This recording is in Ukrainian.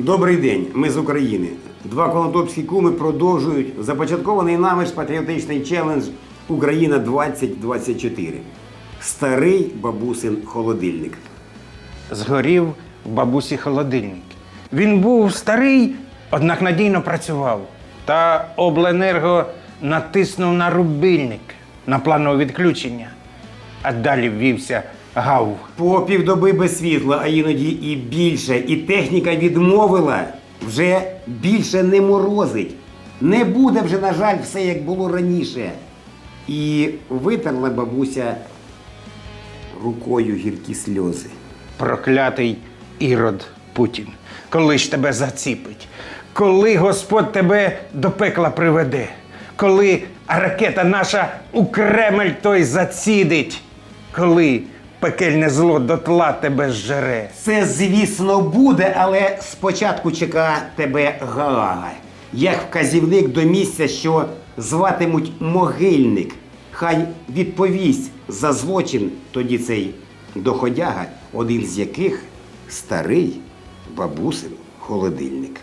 Добрий день, ми з України. Два конотопські куми продовжують започаткований нами ж патріотичний челендж Україна 2024. Старий бабусин холодильник. Згорів в бабусі холодильник. Він був старий, однак надійно працював. Та обленерго натиснув на рубильник на планове відключення. А далі ввівся гав. По півдоби без світла, а іноді і більше. І техніка відмовила вже більше не морозить. Не буде вже, на жаль, все як було раніше. І витерла бабуся рукою гіркі сльози. Проклятий ірод Путін. Коли ж тебе заціпить? Коли Господь тебе до пекла приведе? Коли ракета наша у Кремль той зацідить? Коли пекельне зло дотла тебе зжере? Це, звісно, буде, але спочатку чека тебе Гаага. Як вказівник до місця, що зватимуть могильник. Хай відповість за злочин тоді цей доходяга, один з яких старий бабусин холодильник.